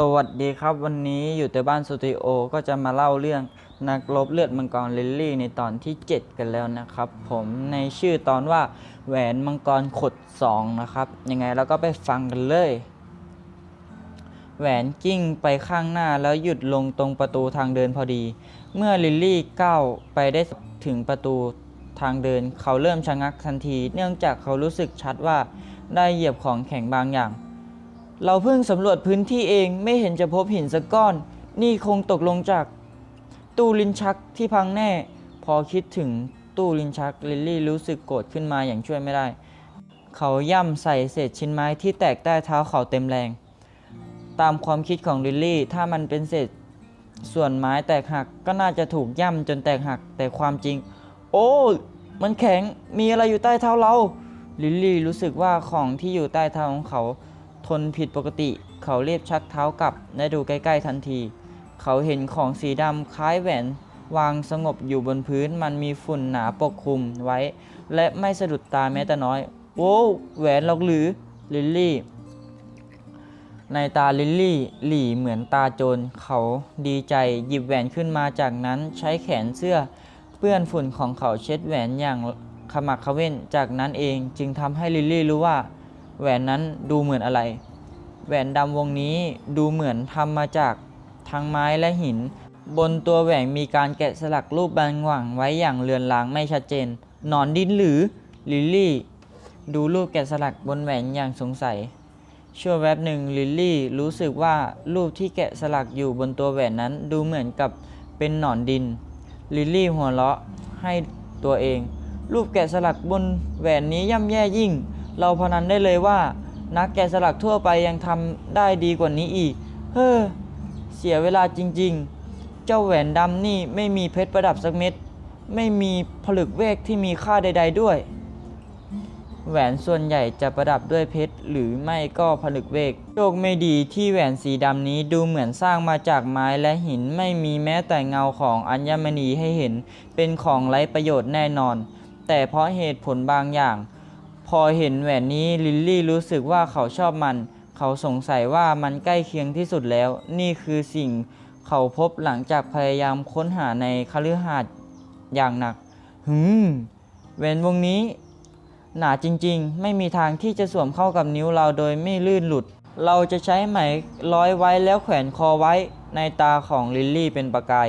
สวัสดีครับวันนี้อยู่แต่บ้านสตูดิโอก็จะมาเล่าเรื่องนักรบเลือดมังกรลิลลี่ในตอนที่ 7 กันแล้วนะครับ ผมในชื่อตอนว่าแหวนมังกรขด 2 นะครับ ยังไงเราก็ไปฟังกันเลย แหวนกิ้งไปข้างหน้าแล้วหยุดลงตรงประตูทางเดินพอดี เมื่อลิลลี่ก้าวไปได้ถึงประตูทางเดิน เขาเริ่มชะงักทันที เนื่องจากเขารู้สึกชัดว่าได้เหยียบของแข็งบางอย่าง เราเพิ่งสำรวจพื้นที่เองไม่เห็นจะพบหินสักก้อน นี่คงตกลงจาก ตู้ลิ้นชักที่พังแน่ พอคิดถึงตู้ลิ้นชักลิลลี่รู้สึกโกรธขึ้นมาอย่างช่วยไม่ได้ เขาย่ำใส่เศษชิ้นไม้ที่แตกใต้เท้าเขาเต็มแรง ตามความคิดของลิลลี่ถ้ามันเป็นเศษส่วนไม้แตกหักก็น่าจะถูกย่ำจนแตกหักแต่ความจริง โอ้ มันแข็งมีอะไรอยู่ใต้เท้าเรา ลิลลี่รู้สึกว่าของที่อยู่ใต้เท้าของเขา ทนผิดปกติ เขาเรียบชักเท้ากลับและดูใกล้ๆทันที เขาเห็นของสีดำคล้ายแหวน วางสงบอยู่บนพื้นมันมีฝุ่นหนาปกคลุมไว้ และไม่สะดุดตาแม้แต่น้อยโว้แหวนหรอกหรือลิลลี่ ในตาลิลลี่ หลี่เหมือนตาโจรเขาดีใจหยิบแหวนขึ้นมาจากนั้นใช้แขนเสื้อ เปื้อนฝุ่นของเขาเช็ดแหวนอย่างขมักเขม้นจากนั้นเองจึงทำให้ลิลลี่รู้ว่า แหวนนั้นดูเหมือนอะไร แหวนดำวงนี้ดูเหมือนทำมาจากทั้งไม้และหิน บนตัวแหวนมีการแกะสลักรูปบางหวังไว้อย่างเลือนลางไม่ชัดเจนหนอนดินหรือลิลลี่ ดูรูปแกะสลักบนแหวนอย่างสงสัย ชั่วแวบหนึ่งลิลลี่รู้สึกว่ารูปที่แกะสลักอยู่บนตัวแหวนนั้นดูเหมือนกับเป็นหนอนดิน ลิลลี่หัวเราะให้ตัวเอง รูปแกะสลักบนแหวนนี้ย่ำแย่ยิ่ง เราพนันได้เลยว่า นักแกะสลักทั่วไปยังทำได้ดีกว่านี้อีก เฮ้อ เสียเวลาจริงๆ เจ้าแหวนดำนี่ไม่มีเพชรประดับสักเม็ด ไม่มีผลึกเวกที่มีค่าใด ๆด้วย แหวนส่วนใหญ่จะประดับด้วยเพชรหรือไม่ก็ผลึกเวก โชคไม่ดีที่แหวนสีดำนี้ดูเหมือนสร้างมาจากไม้และหินไม่มีแม้แต่เงาของอัญมณีให้เห็น เป็นของไร้ประโยชน์แน่นอน แต่เพราะเหตุผลบางอย่าง พอเห็นแหวนนี้ลิลลี่รู้สึกว่าเขาชอบมัน เขาสงสัยว่ามันใกล้เคียงที่สุดแล้ว นี่คือสิ่งเขาพบหลังจากพยายามค้นหาในคฤหาสน์อย่างหนัก หืมแหวนวงนี้ หนาจริงๆ ไม่มีทางที่จะสวมเข้ากับนิ้วเราโดยไม่ลื่นหลุด เราจะใช้ไหมร้อยไว้แล้วแขวนคอไว้ ในตาของลิลลี่เป็นประกาย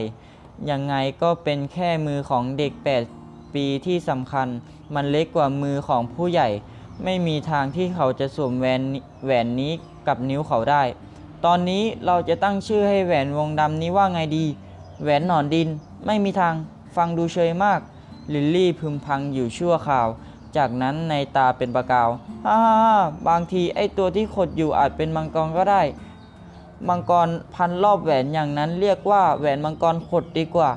ยังไงก็เป็นแค่มือของเด็ก 8 ปีที่สำคัญ มันเล็กกว่ามือของผู้ใหญ่ ไม่มีทางที่เขาจะสวมแหวนนี้แหวนนี้กับนิ้วเขาได้ ตอนนี้เราจะตั้งชื่อให้แหวนวงดำนี้ว่าไงดี แหวนหนอนดิน ไม่มีทาง ฟังดูเชยมาก ลิลลี่พึมพังอยู่ชั่วคราว จากนั้นในตาเป็นประกาวฮ่าบางทีไอตัวที่ขดอยู่อาจเป็นมังกรก็ได้ มังกรพันรอบแหวนอย่างนั้นเรียกว่าแหวนมังกรขดดีกว่า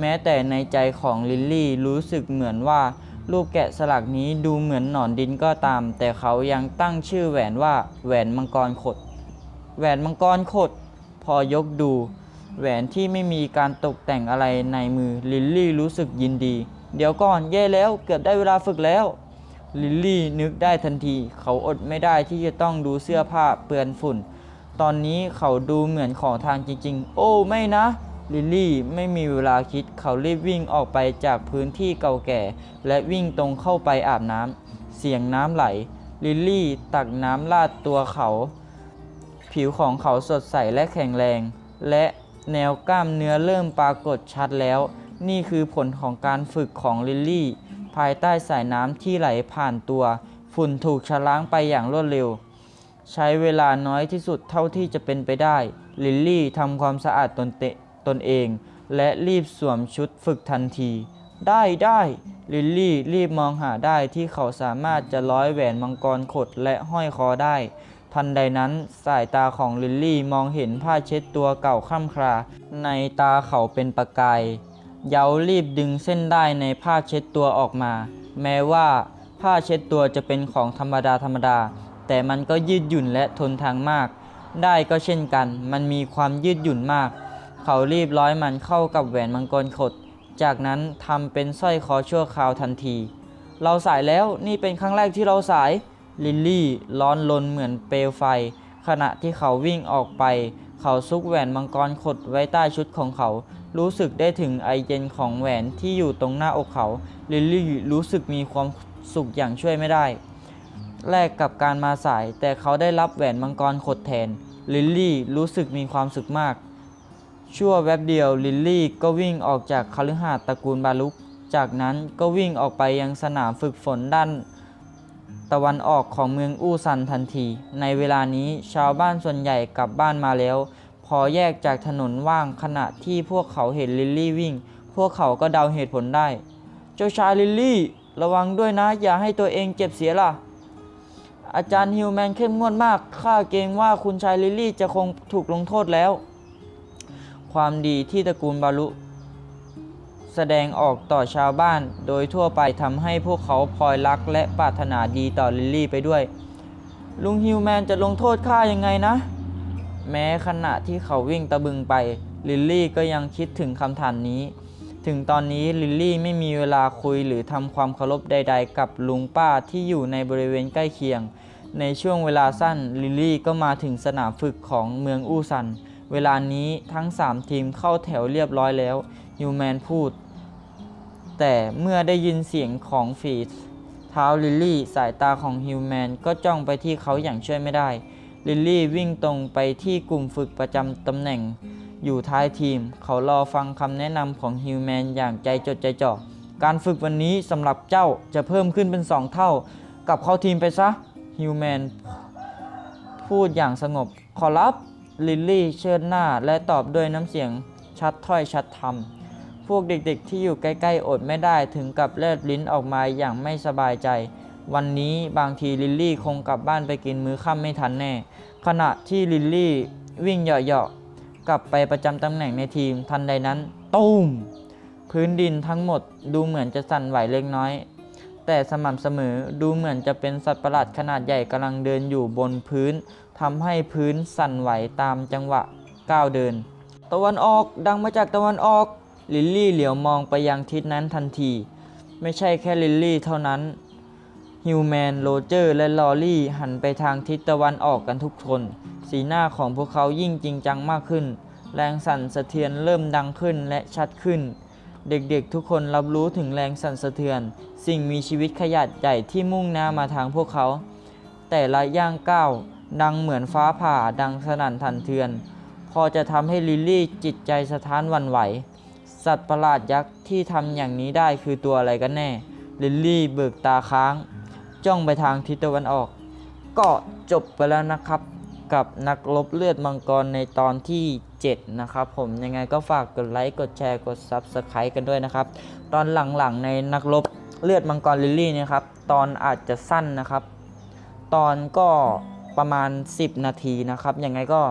แม้แต่ในใจของลิลลี่รู้สึกเหมือนว่า รูปแกะสลักนี้ดูเหมือนหนอนดินก็ตาม แต่เขายังตั้งชื่อแหวนว่าแหวนมังกรขด แหวนมังกรขด พอยกดู แหวนที่ไม่มีการตกแต่งอะไรในมือลิลลี่รู้สึกยินดี เดี๋ยวก่อนแย่แล้วเกือบได้เวลาฝึกแล้ว ลิลลี่นึกได้ทันที เขาอดไม่ได้ที่จะต้องดูเสื้อผ้าเปื้อนฝุ่น ตอนนี้เขาดูเหมือนของทางจริง ๆ โอ้ไม่นะ ลิลลี่ไม่มีเวลาคิดเขารีบวิ่งออกไปจากพื้นที่เก่าแก่ และวิ่งตรงเข้าไปอาบน้ำเสียงน้ำไหล ลิลลี่ตักน้ำลาดตัวเขา ผิวของเขาสดใสและแข็งแรง และแนวกล้ามเนื้อเริ่มปรากฏชัดแล้ว นี่คือผลของการฝึกของลิลลี่ ภายใต้สายน้ำที่ไหลผ่านตัว ฝุ่นถูกชะล้างไปอย่างรวดเร็ว ใช้เวลาน้อยที่สุดเท่าที่จะเป็นไปได้ ลิลลี่ทำความสะอาดตนเตะ ตนเอง และรีบสวมชุดฝึกทันที ได้ได้ลิลลี่รีบมองหาได้ที่เขาสามารถจะร้อยแหวนมังกรขดและห้อยคอได้ ทันใดนั้นสายตาของลิลลี่มองเห็นผ้าเช็ดตัวเก่าค่ำครา ในตาเขาเป็นประกาย เยารีบดึงเส้นได้ในผ้าเช็ดตัวออกมา แม้ว่าผ้าเช็ดตัวจะเป็นของธรรมดาธรรมดา แต่มันก็ยืดหยุ่นและทนทางมาก ได้ก็เช่นกัน มันมีความยืดหยุ่นมาก เขารีบร้อยมันเข้ากับแหวนมังกรขด จากนั้นทำเป็นสร้อยคอชั่วคราวทันที เราสายแล้วนี่เป็นครั้งแรกที่เราสาย ลิลลี่ร้อนลนเหมือนเปลวไฟ ขณะที่เขาวิ่งออกไป เขาซุกแหวนมังกรขดไว้ใต้ชุดของเขา รู้สึกได้ถึงไอเย็นของแหวนที่อยู่ตรงหน้าอกเขา ลิลลี่รู้สึกมีความสุขอย่างช่วยไม่ได้ แลกกับการมาสายแต่เขาได้รับแหวนมังกรขดแทน ลิลลี่รู้สึกมีความสุขมาก ชั่วแวบเดียวลิลลี่ก็วิ่งออกจากคฤหาสน์ตระกูลบาลุก จากนั้นก็วิ่งออกไปยังสนามฝึกฝนด้านตะวันออกของเมืองอู้ซันทันที ในเวลานี้ชาวบ้านส่วนใหญ่กลับบ้านมาแล้ว พอแยกจากถนนว่างขณะที่พวกเขาเห็นลิลลี่วิ่ง พวกเขาก็เดาเหตุผลได้ เจ้าชายลิลลี่ ระวังด้วยนะ อย่าให้ตัวเองเจ็บเสียล่ะ อาจารย์ฮิวแมนเข้มงวดมากข้าเกรงว่าคุณชายลิลลี่จะคงถูกลงโทษแล้ว ความดีที่ตระกูลบาลุแสดงออกต่อชาวบ้านโดยทั่วไปทำให้พวกเขาพลอยรักและปรารถนาดีต่อลิลลี่ไปด้วย ลุงฮิวแมนจะลงโทษข้ายังไงนะ แม้ขณะที่เขาวิ่งตะบึงไป ลิลลี่ก็ยังคิดถึงคำถามนี้ ถึงตอนนี้ลิลลี่ไม่มีเวลาคุยหรือทำความเคารพใด ๆ กับลุงป้าที่อยู่ในบริเวณใกล้เคียง ในช่วงเวลาสั้นลิลลี่ก็มาถึงสนามฝึกของเมืองอูซัน เวลานี้ทั้ง 3 ทีมเข้าแถวเรียบร้อยแล้วยูแมนพูด แต่เมื่อได้ยินเสียงของฝีเท้าลิลลี่สายตาของฮิวแมนก็จ้องไปที่เขาอย่างช่วยไม่ได้ ลิลลี่วิ่งตรงไปที่กลุ่มฝึกประจำตำแหน่ง อยู่ท้ายทีม เขารอฟังคำแนะนำของฮิวแมนอย่างใจจดใจจ่อการฝึกวันนี้สำหรับเจ้าจะเพิ่มขึ้นเป็น2เท่ากลับเข้าทีมไปซะฮิวแมนพูดอย่างสงบขอรับ ลิลลี่เชิดหน้าและตอบด้วยน้ำเสียงชัดถ้อยชัดธรรม พวกเด็กๆที่อยู่ใกล้ๆอดไม่ได้ถึงกับแลบลิ้นออกมาอย่างไม่สบายใจ วันนี้บางทีลิลลี่คงกลับบ้านไปกินมื้อค่ำไม่ทันแน่ ขณะที่ลิลลี่วิ่งเหาะๆกลับไปประจำตำแหน่งในทีมทันใดนั้น ตูมพื้นดินทั้งหมดดูเหมือนจะสั่นไหวเล็กน้อย แต่สม่ำเสมอดูเหมือนจะเป็นสัตว์ประหลาดขนาดใหญ่กำลังเดินอยู่บนพื้นทำให้พื้นสั่นไหวตามจังหวะก้าวเดิน ตะวันออกดังมาจากตะวันออก ลิลลี่เหลียวมองไปยังทิศนั้นทันที ไม่ใช่แค่ลิลลี่เท่านั้นฮิวแมนโรเจอร์และลอรี่หันไปทางทิศตะวันออกกันทุกคน สีหน้าของพวกเขายิ่งจริงจังมากขึ้น แรงสั่นสะเทือนเริ่มดังขึ้นและชัดขึ้น เด็กๆทุกคนรับรู้ถึงแรงสั่นสะเทือน สิ่งมีชีวิตขยาดใหญ่ที่มุ่งหน้ามาทางพวกเขา แต่ละย่างก้าวดังเหมือนฟ้าผ่าดังสนั่นทันเทือน พอจะทำให้ลิลลี่จิตใจสะท้านวันไหว สัตว์ประหลาดยักษ์ที่ทำอย่างนี้ได้คือตัวอะไรกันแน่ ลิลลี่เบิกตาค้าง จ้องไปทางทิศตะวันออก ก็จบไปแล้วนะครับ กับนักรบเลือดมังกรในตอนที่ 7 นะครับผมยังไงก็ฝากกดไลค์กดแชร์กด Subscribe กันด้วยนะครับ ตอนหลังๆในนักรบเลือดมังกรลิลลี่นะครับตอนอาจจะสั้นนะครับ ตอนก็ประมาณ 10 นาทีนะครับยังไงก็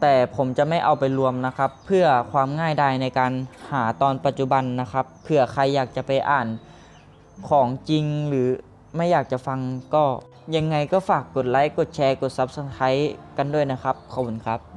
แต่ผมจะไม่เอาไปรวมนะครับ เพื่อความง่ายดายในการหาตอนปัจจุบันนะครับเผื่อใครอยากจะไปอ่านของจริงหรือไม่อยากจะฟังก็ ยังไงก็ฝากกดไลค์ กดแชร์ กด Subscribe กันด้วยนะครับ ขอบคุณครับ